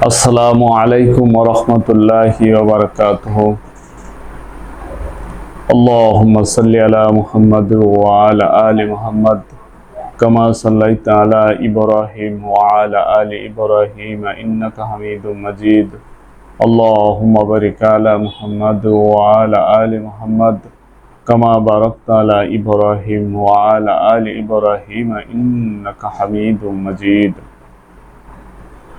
আসসালামু আলাইকুম ওরহমতুল্লাহি ওবরকাতুহ اللهم صل على محمد وعلى آل محمد كما صليت على إبراهيم وعلى آل إبراهيم إنك حميد مجيد اللهم بارك على محمد وعلى آل محمد كما باركت على إبراهيم وعلى آل إبراهيم إنك حميد مجيد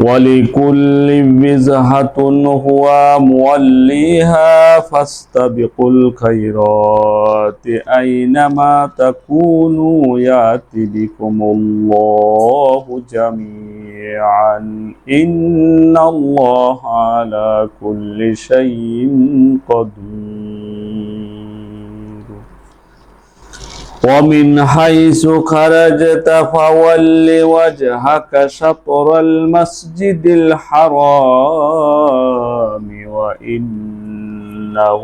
ولكل وزهة هو موليها فاستبقوا الخيرات أينما تكونوا يأتي بكم الله جميعا إن الله على كل شيء قدير ومن حيث خرجت فول وجهك شطر المسجد الحرام وإنه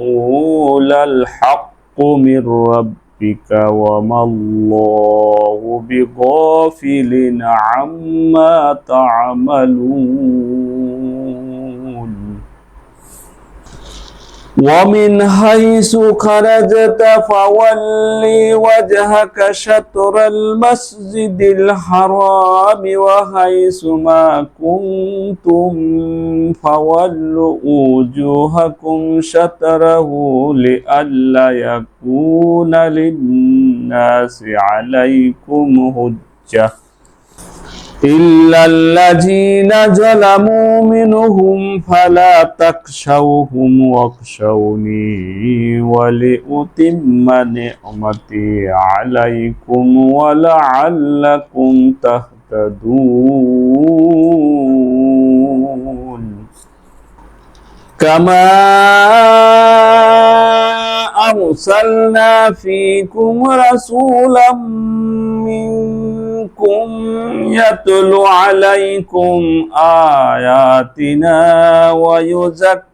للحق من ربك وما الله بغافل عما تعملون. ومن حيث خرجت فول وجهك شطر المسجد الحرام وحيث ما كنتم فولوا وجوهكم شطره لئلا يكون للناس عليكم حجة. إلا الذين ظلموا منهم فلا تخشوهم واخشوني ولأتم نعمتي عليكم ولعلكم تهتدون كما أرسلنا فيكم رسولا منكم يتلو عليكم آياتنا ويزكيكم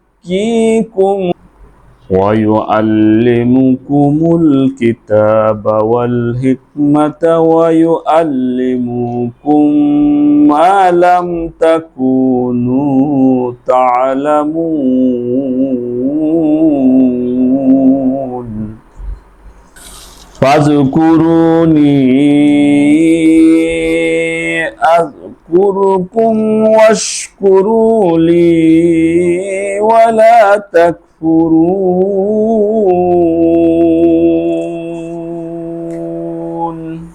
ويعلمكم الكتاب والحكمة ويعلمكم ما لم تكونوا تعلمون فاذكروني أذكركم واشكروا لي ولا تكفرون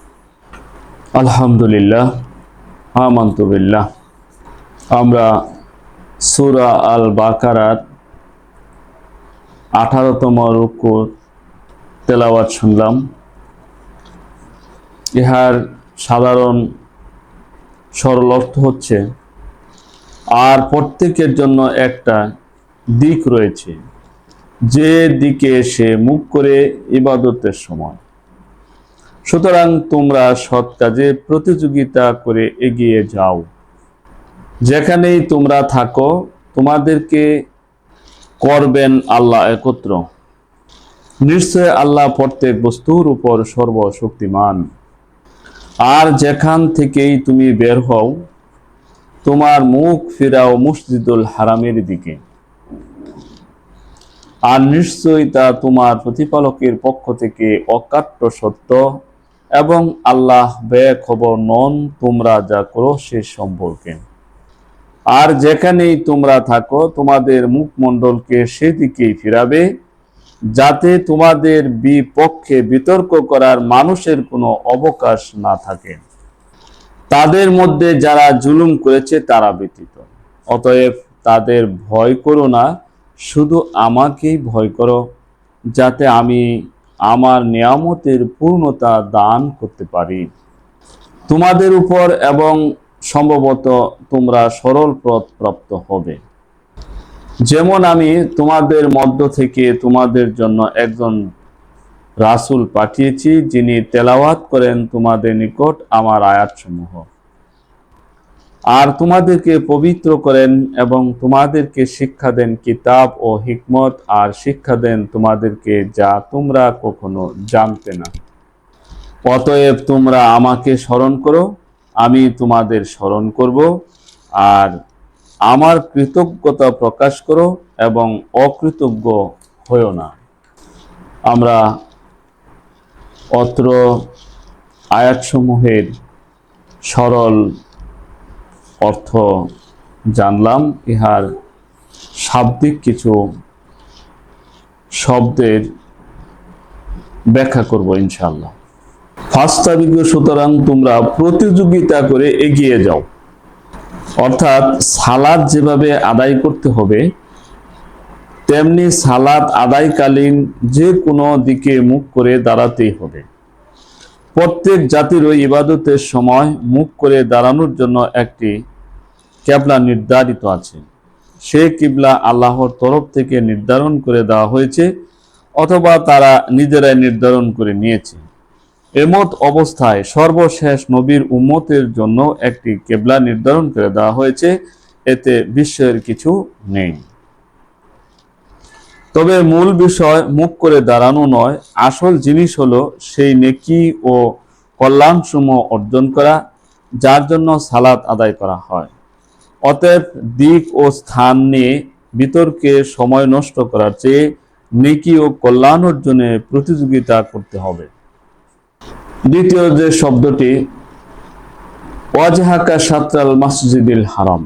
الحمد لله آمنت بالله আমরা সূরা আল বাকারাত আঠারোতম রুকুর তেলাওয়াত শুনলাম। ইহার সাধারণ সরল অর্থ হচ্ছে, আর প্রত্যেকের জন্য একটা দিক রয়েছে, যে দিকে সে মুখ করে ইবাদতের সময়। সুতরাং তোমরা সৎ কাজে প্রতিযোগিতা করে এগিয়ে যাও। যেখানেই তোমরা থাকো, তোমাদেরকে করবেন আল্লাহ একত্র। নিশ্চয় আল্লাহ প্রত্যেক বস্তুর উপর সর্বশক্তিমান। আর যেখান থেকেই তুমি বের হও, তোমার মুখ ফিরাও মসজিদুল হারামের দিকে। আর নিশ্চয়ই তা তোমার প্রতিপালকের পক্ষ থেকে অকাট্য সত্য এবং আল্লাহ বেখবর নন, তোমরা যা করো সে সম্পর্কে। আর যেখানেই তোমরা থাকো, তোমাদের মুখমণ্ডলকে সেদিকেই ফিরাবে। যাতে তোমাদের বিপক্ষে বিতর্ক করার মানুষের কোনো অবকাশ না থাকে। তাদের মধ্যে যারা জুলুম করেছে, তারা ব্যতীত। অতএব তাদের ভয় করো না, শুধু আমাকেই ভয় করো, যাতে আমি আমার নিয়ামতের পূর্ণতা দান করতে পারি। তোমাদের উপর এবং সম্ভবত তোমরা সরল পথ প্রাপ্ত হবে। যেমন আমি তোমাদের মধ্য থেকে তোমাদের জন্য একজন রাসূল পাঠিয়েছি, যিনি তেলাওয়াত করেন তোমাদের নিকট আমার আয়াতসমূহ। আর তোমাদেরকে পবিত্র করেন এবং তোমাদেরকে শিক্ষা দেন কিতাব ও হিকমত, আর শিক্ষা দেন তোমাদেরকে যা তোমরা কখনো জানতে না। অতএব তোমরা আমাকে স্মরণ করো, আমি তোমাদের স্মরণ করব, আর আমার কৃতজ্ঞতা প্রকাশ করো এবং অকৃতজ্ঞ হয়েও না। আমরা অত্র আয়াতসমূহের সরল অর্থ জানলাম। ইহার শাব্দিক কিছু শব্দের ব্যাখ্যা করব ইনশাল্লাহ ফাস্তাবিজ্ঞ সুতরাং তোমরা প্রতিযোগিতা করে এগিয়ে যাও। অর্থাৎ সালাদ যেভাবে আদায় করতে হবে, তেমনি সালাদ আদায়কালীন যে কোনো দিকে মুখ করে দাঁড়াতেই হবে। প্রত্যেক জাতিরও ইবাদতের সময় মুখ করে দাঁড়ানোর জন্য একটি ক্যাবলা নির্ধারিত আছে। সে কিবলা আল্লাহর তরফ থেকে নির্ধারণ করে দেওয়া হয়েছে, অথবা তারা নিজেরাই নির্ধারণ করে নিয়েছে। এমত অবস্থায় সর্বশেষ নবীর উম্মতের জন্য একটি কেবলা নির্ধারণ করে দেওয়া হয়েছে। এতে বিশ্বের কিছু নেই। তবে মূল বিষয় মুখ করে দাঁড়ানো নয়। আসল জিনিস হলো সেই নেকি ও কল্যাণসমূহ অর্জন করা, যার জন্য সালাত আদায় করা হয়। অতএব দিক ও স্থান নিয়ে বিতর্কে সময় নষ্ট করার চেয়ে নেকি ও কল্যাণ অর্জনে প্রতিযোগিতা করতে হবে। দ্বিতীয় যে শব্দটি, ওয়াজহাকা সাতরাল মসজিদুল হারাম।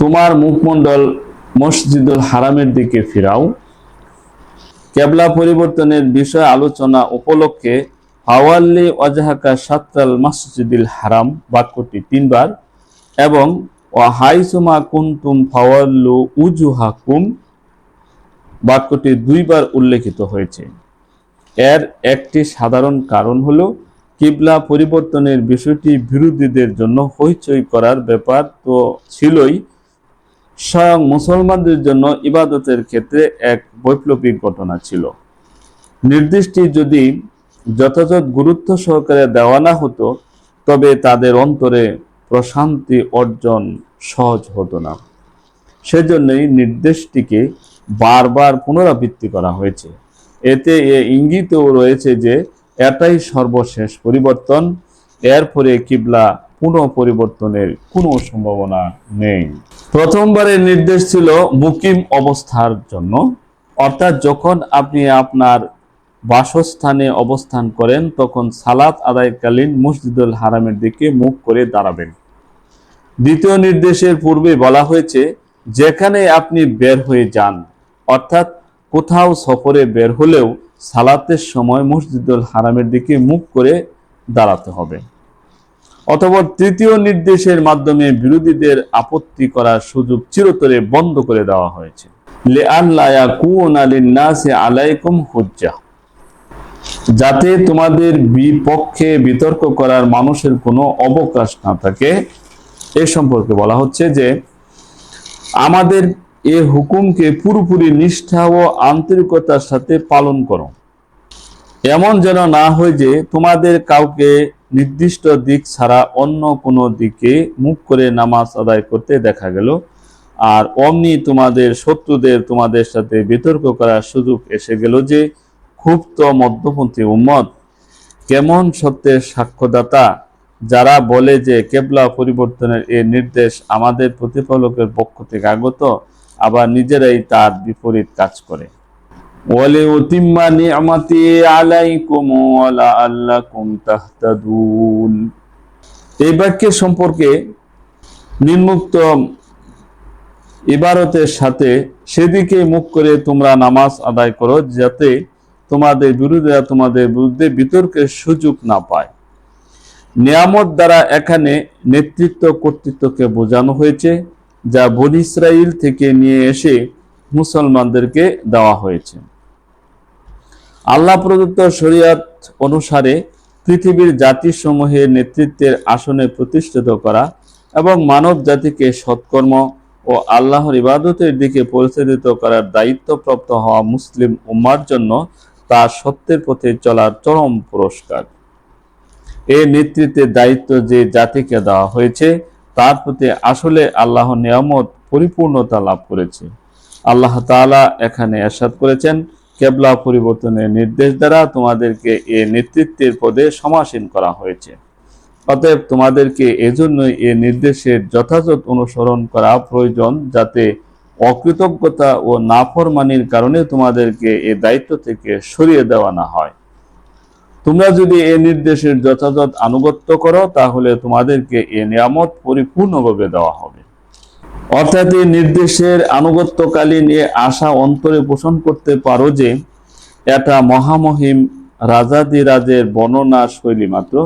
তোমার মুখমণ্ডল মসজিদুল হারামের দিকে ফিরাও। কেবলা পরিবর্তনের বিষয় আলোচনা উপলক্ষে হাওয়াল্লি ওয়াজহাকা সাতরাল মসজিদুল হারাম বাক্যটি তিনবার এবং হাইসুমা কুন্তুম ফাওয়াল্লু উজুহাকুম বাক্যটি দুইবার উল্লেখিত হয়েছে। এর একটি সাধারণ কারণ হল কিবলা পরিবর্তনের বিষয়টি বিরোধীদের জন্য হইচই করার ব্যাপার তো ছিলই। স্বয়ং মুসলমানদের জন্য ইবাদতের ক্ষেত্রে এক বৈপ্লবিক ঘটনা ছিল। নির্দিষ্টটি যদি যথাযথ গুরুত্ব সহকারে দেওয়া না হতো, তবে তাদের অন্তরে প্রশান্তি অর্জন সহজ হতো না। সেজন্যই নির্দেশটিকে বারবার পুনরাবৃত্তি করা হয়েছে। এতে এ ইঙ্গিতও রয়েছে যে এটাই সর্বশেষ পরিবর্তন। এরপরে কিবলা পুনঃ পরিবর্তনের কোনো সম্ভাবনা নেই। প্রথমবারের নির্দেশ ছিল মুকিম অবস্থার জন্য। অর্থাৎ যখন আপনি আপনার বাসস্থানে অবস্থান করেন, তখন সালাত আদায়কালীন মসজিদুল হারামের দিকে মুখ করে দাঁড়াবেন। দ্বিতীয় নির্দেশের পূর্বে বলা হয়েছে, যেখানে আপনি বের হয়ে যান, অর্থাৎ কোথাও সফরে বের হলেও সালাতের সময় মসজিদুল হারামের দিকে মুখ করে দাঁড়াতে হবে। অথবা তৃতীয় নির্দেশের মাধ্যমে বিরোধীদের আপত্তি করার সুযোগ চিরতরে বন্ধ করে দেওয়া হয়েছে। লে আলাইকুম হুজ্জা। যাতে তোমাদের বিপক্ষে বিতর্ক করার মানুষের কোনো অবকাশ না থাকে, এ সম্পর্কে বলা হচ্ছে যে, আমাদের এ হুকুমকে পুরোপুরি নিষ্ঠা ও আন্তরিকতার সাথে পালন করো। এমন যেন না হয় যে তোমাদের কাউকে নির্দিষ্ট দিক ছাড়া অন্য কোনো দিকে মুখ করে নামাজ আদায় করতে দেখা গেল, আর অমনি তোমাদের শত্রুদের তোমাদের সাথে বিতর্ক করার সুযোগ এসে গেল যে খুব তো মধ্যপন্থী উম্মত কেমন সত্যের সাক্ষ্যদাতা, যারা বলে যে কেবলা পরিবর্তনের এ নির্দেশ আমাদের প্রতিপালকের পক্ষ থেকে আগত আবার নিজেরাই তার বিপরীত কাজ করে। ওয়ালে উতিম্মা নি'মাতি আলাইকুম ওয়ালা আল্লাকুম তাহতাদুন। এই বাক্যের সম্পর্কে নিম্মুক্ত ইবারতের সাথে সেদিকে মুখ করে তোমরা নামাজ আদায় করো, যাতে তোমাদের বিরুদ্ধে তোমাদের বিরুদ্ধে বিতর্কের সুযোগ না পায়। নিয়ামত দ্বারা এখানে নেতৃত্ব কর্তৃত্বকে বোঝানো হয়েছে। যা বন ইসরাইল থেকে নিয়ে এসে মুসলমানদেরকে দেওয়া হয়েছে। আল্লাহ প্রদত্ত শরিয়াত অনুসারে পৃথিবীর জাতিসমূহের নেতৃত্বের আসনে প্রতিষ্ঠিত করা এবং মানব জাতিকে সৎকর্ম ও আল্লাহর ইবাদতের দিকে পরিচালিত করার দায়িত্বপ্রাপ্ত হওয়া মুসলিম উম্মার জন্য তার সত্যের পথে চলার চরম পুরস্কার। এই নেতৃত্বের দায়িত্ব যে জাতিকে দেওয়া হয়েছে তার প্রতি আসলে আল্লাহ নিয়ামত পরিপূর্ণতা লাভ করেছে। আল্লাহ তাআলা এখানে এরশাদ করেছেন, কেবলা পরিবর্তনের নির্দেশ দ্বারা তোমাদেরকে এ নেতৃত্বের পদে সমাসীন করা হয়েছে। অতএব তোমাদেরকে এজন্যই এ নির্দেশের যথাযথ অনুসরণ করা প্রয়োজন যাতে অকৃতজ্ঞতা ও নাফরমানির কারণে তোমাদেরকে এ দায়িত্ব থেকে সরিয়ে দেওয়া না হয়। তোমরা যদি এ নির্দেশের যথাযথ আনুগত্য করো, তাহলে তোমাদেরকে এ নিয়ামত পরিপূর্ণভাবে দেওয়া হবে। অর্থাৎ এই নির্দেশের আনুগত্যকালীন এ আশা অন্তরে পোষণ করতে পারো যে, এটা মহামহিম রাজাদিরাজের বর্ণনা শৈলী মাত্র।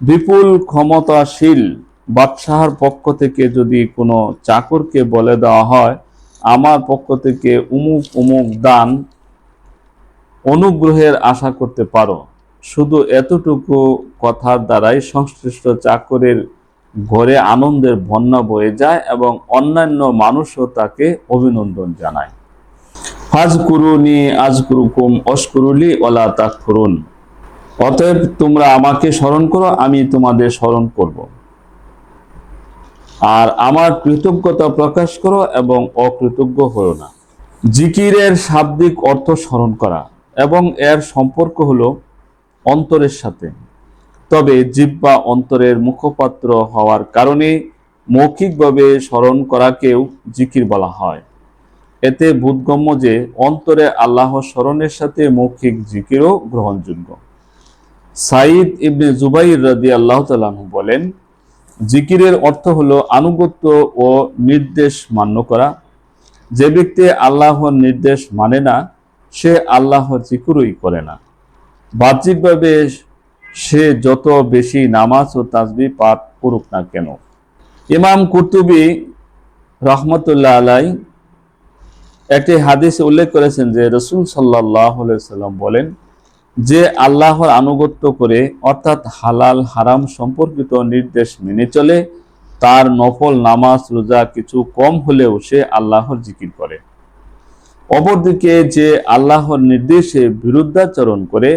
বিপুল ক্ষমতাশীল বাদশাহর পক্ষ থেকে যদি কোনো চাকরকে বলে দেওয়া হয়, আমার পক্ষ থেকে উমুক উমুক দান অনুগ্রহের আশা করতে পারো। শুধু এতটুকু কথার দ্বারাই সংশ্লিষ্ট চাকরের ঘরে আনন্দের বন্যা বয়ে যায় এবং অন্যান্য মানুষও তাকে অভিনন্দন জানায়। ফাজ কুরুনি আজ কুরুকুম অস্কুরুলি ওলা তাক ফুরুন অতএব তোমরা আমাকে স্মরণ করো, আমি তোমাদের স্মরণ করব। আর আমার কৃতজ্ঞতা প্রকাশ করো এবং অকৃতজ্ঞ হও না। জিকিরের শাব্দিক অর্থ স্মরণ করা এবং এর সম্পর্ক হলো অন্তরের সাথে। তবে জিব্বা অন্তরের মুখপাত্র হওয়ার কারণে মৌখিকভাবে স্মরণ করাকেও জিকির বলা হয়। এতে বোধগম্য যে অন্তরে আল্লাহ স্মরণের সাথে মৌখিক জিকিরও গ্রহণযোগ্য। সাইদ ইবনে জুবাইর রাদি আল্লাহ তালাহু বলেন, জিকিরের অর্থ হলো আনুগত্য ও নির্দেশ মান্য করা। যে ব্যক্তি আল্লাহর নির্দেশ মানে না, সে আল্লাহর জিকিরই করে না। বাহ্যিকভাবে সে যত বেশি নামাজ ও তাজবি পাঠ করুক না কেন। ইমাম কুর্তুবি রহমতুল্লাহ আলাই একটি হাদিসে উল্লেখ করেছেন যে রসুল সাল্লাম বলেন, যে আল্লাহর আনুগত্য করে, অর্থাৎ হালাল, হারাম সম্পর্কিত নির্দেশ মেনে চলে, তার নফল নামাজ, রোজা কিছু কম হলেও সে আল্লাহর জিকির করে। অপরদিকে যে আল্লাহর নির্দেশে বিরুদ্ধাচরণ করে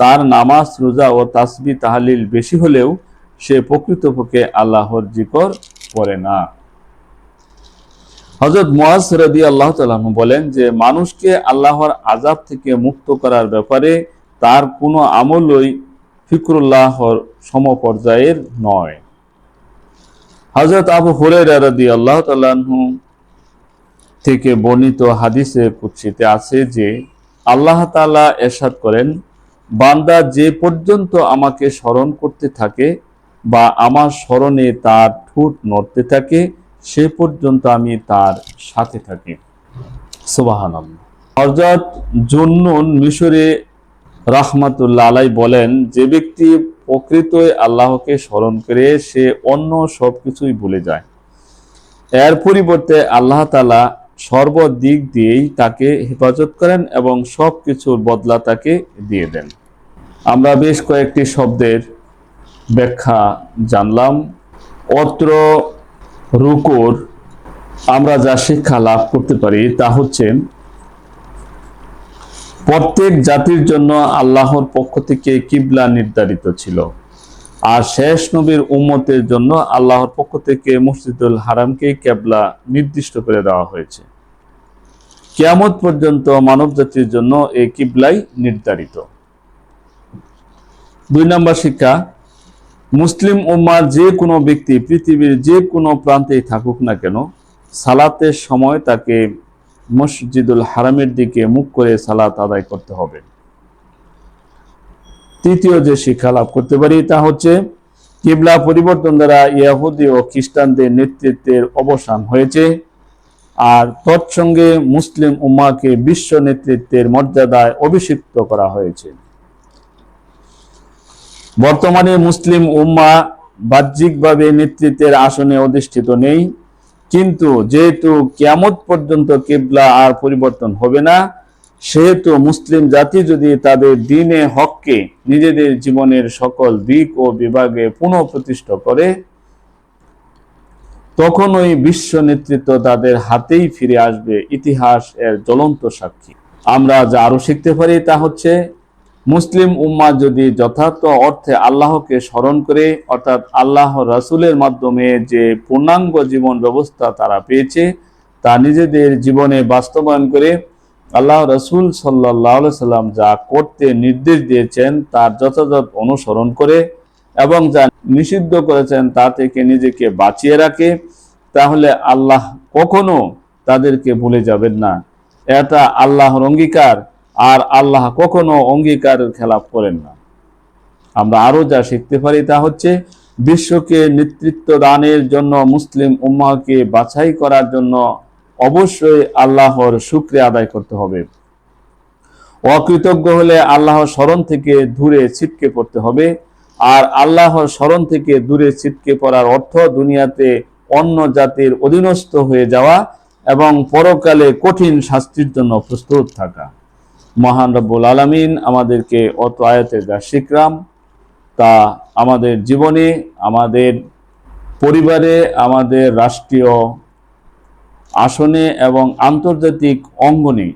তার নামাজ, রোজা ও তাসবি তাহালিল বেশি হলেও সে প্রকৃতপক্ষে আল্লাহর জিকর করে না। হজরত মোয়াজ রদি আল্লাহ তালাম বলেন যে, মানুষকে আল্লাহর আজাব থেকে মুক্ত করার ব্যাপারে তার কোনো আমলই ফিকরুল্লাহর সমপর্যায়ের নয়। হজরত আবু হুরাইরা রাদি আল্লাহ তালাহু থেকে বর্ণিত হাদিসে কুৎসিতে আছে যে, আল্লাহ তাআলা এরশাদ করেন বান্দা যে পর্যন্ত আমাকে স্মরণ করতে থাকে বা আমার স্মরণে তার ঠোঁট নড়তে থাকে, সে পর্যন্ত আমি তার সাথে থাকি। সুবাহান হজরত জুন্নুন মিশরে রাহমাতুল্লাহ আলাই বলেন, যে ব্যক্তি প্রকৃতই আল্লাহকে স্মরণ করে সে অন্য সব কিছুই ভুলে যায়। এর পরিবর্তে আল্লাহ তালা সর্বদিক দিয়েই তাকে হেফাজত করেন এবং সব কিছুর বদলা তাকে দিয়ে দেন। আমরা বেশ কয়েকটি শব্দের ব্যাখ্যা জানলাম। অত্র রুকুর আমরা যা শিক্ষা লাভ করতে পারি তা হচ্ছে, প্রত্যেক জাতির জন্য আল্লাহর পক্ষ থেকে কিবলা নির্ধারিত ছিল। আর শেষ নবীর উম্মতের জন্য আল্লাহর পক্ষ থেকে মসজিদুল হারামকে কেবলা নির্দিষ্ট করে দেওয়া হয়েছে। কিয়ামত পর্যন্ত মানব জাতির জন্য এই কিবলাই নির্ধারিত। দুই নম্বর শিক্ষা, মুসলিম উম্মার যে কোনো ব্যক্তি পৃথিবীর যে কোনো প্রান্তেই থাকুক না কেন, সালাতের সময় তাকে মসজিদুল হারামের দিকে মুখ করে সালাত আদায় করতে হবে। তৃতীয় যে শিক্ষা লাভ করতে পারি তা হচ্ছে কিবলা পরিবর্তন দ্বারা ইয়াহুদি ও খ্রিস্টানদের নেতৃত্বের অবসান হয়েছে। আর তৎসঙ্গে মুসলিম উম্মাকে বিশ্ব নেতৃত্বের মর্যাদায় অভিষিক্ত করা হয়েছে। বর্তমানে মুসলিম উম্মা বাহ্যিকভাবে নেতৃত্বের আসনে অধিষ্ঠিত নেই, কিন্তু যেহেতু কিয়ামত পর্যন্ত কিবলা আর পরিবর্তন হবে না সেহেতু মুসলিম জাতি যদি তাদের দিনে হককে নিজেদের জীবনের সকল দিক ও বিভাগে পুনঃপ্রতিষ্ঠা করে তখন ওই বিশ্ব নেতৃত্ব তাদের হাতেই ফিরে আসবে ইতিহাস এর জ্বলন্ত সাক্ষী। আমরা যা আরও শিখতে পারি তা হচ্ছে, মুসলিম উম্মা যদি যথার্থ অর্থে আল্লাহকে স্মরণ করে, অর্থাৎ আল্লাহ রাসূলের মাধ্যমে যে পূর্ণাঙ্গ জীবন ব্যবস্থা তারা পেয়েছে, তা নিজেদের জীবনে বাস্তবায়ন করে আল্লাহ রসুল সাল্লাহ সাল্লাম যা করতে নির্দেশ দিয়েছেন তার যথাযথ অনুসরণ করে এবং যা নিষিদ্ধ করেছেন তা থেকে নিজেকে বাঁচিয়ে রাখে, তাহলে আল্লাহ কখনো তাদেরকে ভুলে যাবেন না। এটা আল্লাহর অঙ্গীকার আর আল্লাহ কখনো অঙ্গীকারের খেলাপ করেন না। আমরা আরও যা শিখতে পারি তা হচ্ছে, বিশ্বকে নেতৃত্ব দানের জন্য মুসলিম উম্মাকে বাছাই করার জন্য অবশ্যই আল্লাহর শুক্রিয়া আদায় করতে হবে। অকৃতজ্ঞ হলে আল্লাহর স্মরণ থেকে দূরে ছিটকে পড়তে হবে। আর আল্লাহর স্মরণ থেকে দূরে ছিটকে পড়ার অর্থ দুনিয়াতে অন্য জাতির অধীনস্থ হয়ে যাওয়া এবং পরকালে কঠিন শাস্তির জন্য প্রস্তুত থাকা। মহান রব্বুল আলমিন আমাদেরকে অত আয়াতের যা শিখলাম তা আমাদের জীবনে, আমাদের পরিবারে, আমাদের রাষ্ট্রীয় আসনে এবং আন্তর্জাতিক অঙ্গনে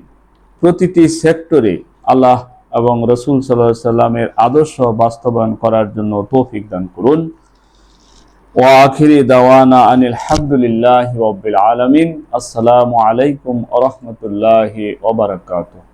প্রতিটি সেক্টরে আল্লাহ এবং রসুল সাল্লাহ সাল্লামের আদর্শ বাস্তবায়ন করার জন্য তৌফিক দান করুন। ও আখিরি দাওয়ানা আনিল হামদুলিল্লাহ রব্বিল আলমিন। আসসালামু আলাইকুম আ রহমতুল্লাহি ওবরাকাতুহ